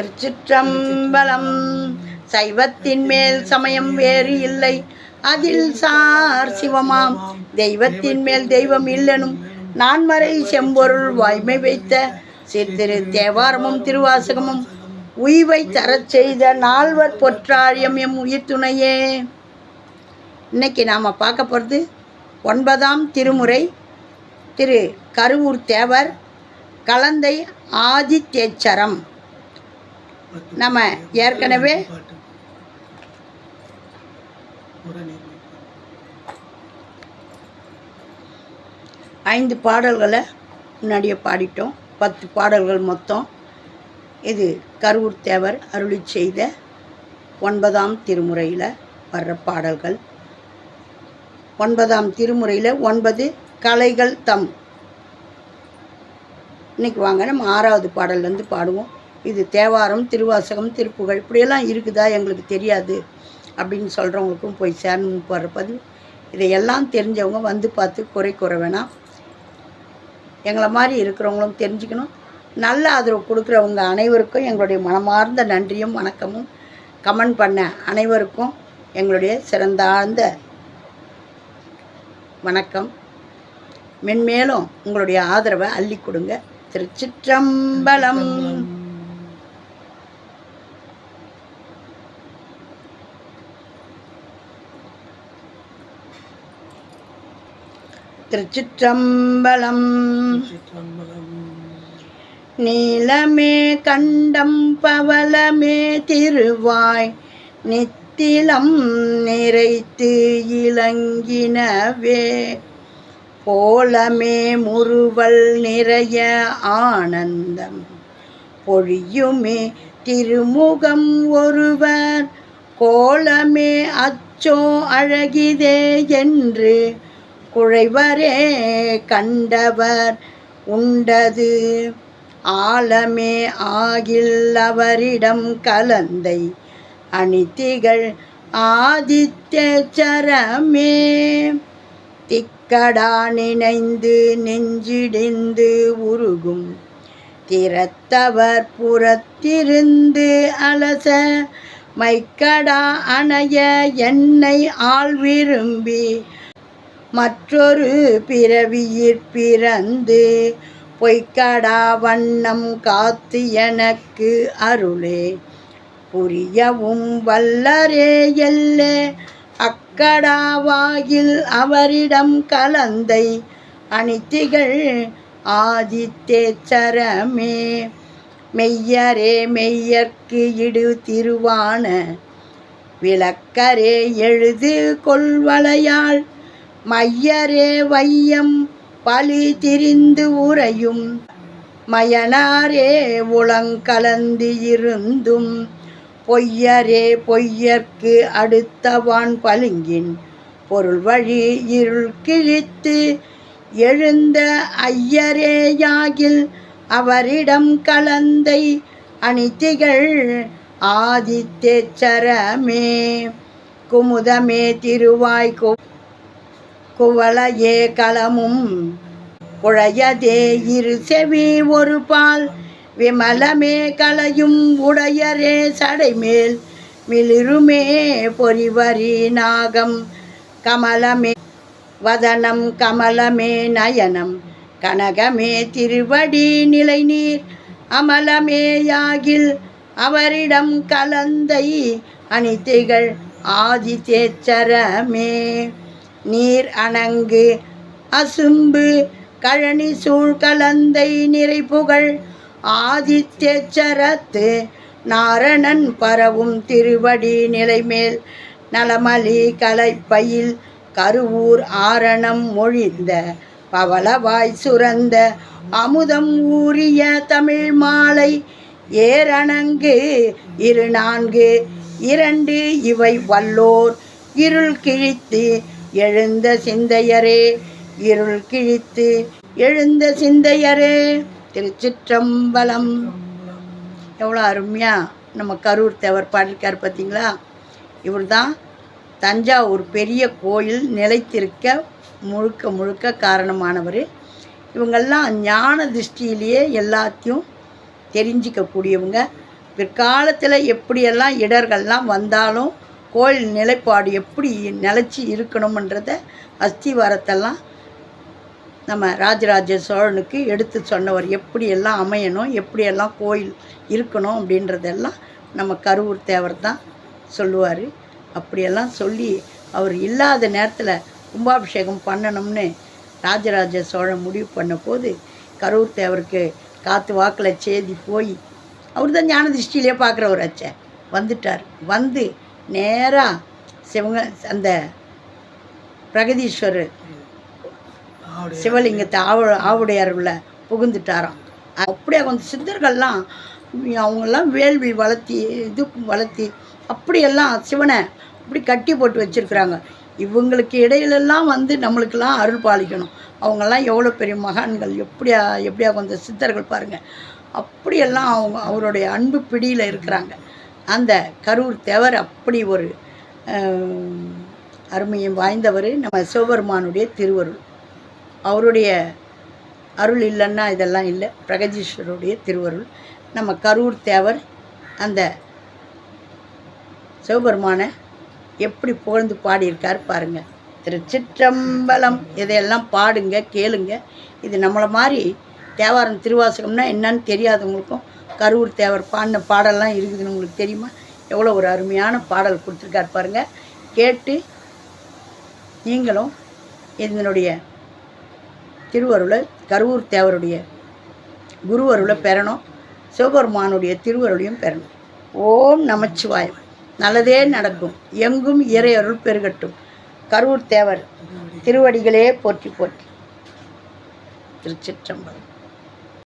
திருச்சிற்றம்பலம். சைவத்தின் மேல் சமயம் வேறு இல்லை. அதில் சார் சிவமாம். தெய்வத்தின் மேல் தெய்வம் இல்லனும் நான்மறை செம்பொருள் வாய்மை வைத்த சிறு தேவாரமும் திருவாசகமும் உய்வை தரச் செய்த நால்வர் பொற்றாரியம் எம் உயிர் துணையே. இன்னைக்கு நாம் பார்க்க போகிறது ஒன்பதாம் திருமுறை திரு கருவூர் தேவர் கலந்தை ஆதித்தேச்சரம். நம்ம ஏற்கனவே ஐந்து பாடல்களை முன்னாடியே பாடிட்டோம். பத்து பாடல்கள் மொத்தம். இது கருவூர் தேவர் அருளி செய்த ஒன்பதாம் திருமுறையில் வர்ற பாடல்கள். ஒன்பதாம் திருமுறையில் ஒன்பது கலைகள் தம். இன்னைக்கு வாங்க நம்ம ஆறாவது பாடல்லேருந்து பாடுவோம். இது தேவாரம் திருவாசகம் திருப்புகழ் இப்படியெல்லாம் இருக்குதா எங்களுக்கு தெரியாது அப்படின்னு சொல்கிறவங்களுக்கும் போய் சேரணும் போடுற பதிவு. இதையெல்லாம் தெரிஞ்சவங்க வந்து பார்த்து குறை கூற வேணாம். எங்களை மாதிரி இருக்கிறவங்களும் தெரிஞ்சுக்கணும். நல்ல ஆதரவு கொடுக்குறவங்க அனைவருக்கும் எங்களுடைய மனமார்ந்த நன்றியும் வணக்கமும். கமெண்ட் பண்ண அனைவருக்கும் எங்களுடைய சிறந்தாழ்ந்த வணக்கம். மென்மேலும் உங்களுடைய ஆதரவை அள்ளி கொடுங்க. திருச்சிற்றம்பலம். திருச்சிற்றம்பலம். நீலமே கண்டம் பவலமே திருவாய் நித்திலம் நிறைத்து இளங்கினவே போலமே முறுவல் நிறைய ஆனந்தம் பொழியுமே திருமுகம் ஒருவர். கோலமே அச்சோ அழகிதே என்று குழைவரே கண்டவர் உண்டது. ஆலமே ஆகில் அவரிடம் கலந்தை அணித்திகள் ஆதித்யச்சரமே திக்கடா நினைந்து நெஞ்சிடிந்து உருகும் திறத்தவர் புறத்திருந்து அலச மைக்கடா அணைய என்னை ஆள் விரும்பி மற்றொரு பிறவியிற் பிறந்து பொய்க்கடா வண்ணம் காத்து எனக்கு அருளே. புரியவும் வல்லரே எல்லே. அக்கடாவாகில் அவரிடம் கலந்தை. அனித்திகள் ஆதித்தேச்சரமே மெய்யரே மெய்யர்க்கு இடு திருவான. விளக்கரே எழுது கொள்வளையாள். மையரே வையம் பலி திரிந்து உறையும். மயனாரே உளங்கலந்து இருந்தும். பொய்யரே பொய்யர்க்கு அடுத்தவான் பளிங்கின் பொருள் வழி இருள் கிழித்து எழுந்த ஐயரேயாகில் அவரிடம் கலந்தை அணித்திகள் ஆதித்தேச்சரமே குமுதமே திருவாய்கோ குவளையே களமும் குழையதே இரு செவி ஒரு பால். விமலமே கலையும் உடையரே சடைமேல். மிளிருமே பொறிவரி நாகம் கமலமே. வதனம் கமலமே நயனம் கனகமே திருவடி நிலைநீர். அமலமேயாகில் அவரிடம் கலந்தை அனித்திகள் ஆதித்தேச்சரமே நீர் அணங்கு. அசும்பு கழனி சூழ் கலந்தை ஆதித்ய சரத்து நாரணன் பரவும் திருவடி நிலைமேல். நலமலி கலைப்பையில் கருவூர் ஆரணம் மொழிந்த. பவளவாய் சுரந்த அமுதம் ஊறிய தமிழ் மாலை. ஏரணங்கு இரு நான்கு இரண்டு இவை வல்லோர். இருள் கிழித்து எழுந்த சிந்தையரே இருள் கிழித்து எழுந்த சிந்தையரே திருச்சிற்றம்பலம். எவ்வளோ அருமையாக நம்ம கரூர் தேவர் பாடியிருக்கார் பார்த்தீங்களா? இவர் தான் தஞ்சாவூர் பெரிய கோயில் நிலைத்திருக்க முழுக்க முழுக்க காரணமானவர். இவங்கெல்லாம் ஞான திருஷ்டியிலேயே எல்லாத்தையும் தெரிஞ்சிக்கக்கூடியவங்க. பிற்காலத்தில் எப்படியெல்லாம் இடர்கள்லாம் வந்தாலும் கோயில் நிலைப்பாடு எப்படி நிலச்சி இருக்கணுமன்றத அஸ்திவாரத்தெல்லாம் நம்ம ராஜராஜ சோழனுக்கு எடுத்து சொன்னவர். எப்படியெல்லாம் அமையணும் எப்படியெல்லாம் கோயில் இருக்கணும் அப்படின்றதெல்லாம் நம்ம கருவூர் தேவர் தான் சொல்லுவார். அப்படியெல்லாம் சொல்லி அவர் இல்லாத நேரத்தில் கும்பாபிஷேகம் பண்ணணும்னு ராஜராஜ சோழன் முடிவு பண்ண போது கரூர் தேவருக்கு காற்று வாக்கில் சேதி போய் அவர் தான் ஞான திருஷ்டியிலே பார்க்குறவர் அச்ச வந்துட்டார். வந்து நேராக சிவங்க அந்த பிரகதீஸ்வரர் சிவலிங்கத்தை ஆவு ஆவுடையாருள்ள புகுந்துட்டாராம். அப்படியே கொஞ்சம் சித்தர்கள்லாம் அவங்கெல்லாம் வேள்வி வளர்த்தி இது வளர்த்தி அப்படியெல்லாம் சிவனை அப்படி கட்டி போட்டு வச்சுருக்குறாங்க. இவங்களுக்கு இடையிலெல்லாம் வந்து நம்மளுக்கெல்லாம் அருள் பாலிக்கணும். அவங்கெல்லாம் எவ்வளோ பெரிய மகான்கள் எப்படியா எப்படியா கொஞ்சம் சித்தர்கள் பாருங்கள் அப்படியெல்லாம் அவங்க அவருடைய அன்பு பிடியில் இருக்கிறாங்க. அந்த கரூர் தேவர் அப்படி ஒரு அருமையும் வாய்ந்தவர். நம்ம சிவபெருமானுடைய திருவருள். அவருடைய அருள் இல்லைன்னா இதெல்லாம் இல்லை. பிரகதீஸ்வருடைய திருவருள். நம்ம கரூர் தேவர் அந்த சிவபெருமானை எப்படி புகழ்ந்து பாடியிருக்கார் பாருங்கள் திருச்சிற்றம்பலம் இதையெல்லாம் பாடுங்க கேளுங்க. இது நம்மளை மாதிரி தேவாரம் திருவாசகம்னா என்னன்னு தெரியாதவங்களுக்கும் கரூர் தேவர் பாடின பாடல்லாம் இருக்குதுன்னு உங்களுக்கு தெரியுமா? எவ்வளோ ஒரு அருமையான பாடல் கொடுத்துருக்கார் பாருங்கள் கேட்டு நீங்களும் இதனுடைய திருவருளை கருவூர் தேவருடைய குருவருளை பெறணும். சிவபெருமானுடைய திருவருளையும் பெறணும். ஓம் நமச்சிவாயம். நல்லதே நடக்கும். எங்கும் இறையருள் பெருகட்டும். கரூர் தேவர் திருவடிகளே போற்றி போற்றி. திருச்சிற்றம்பலம்.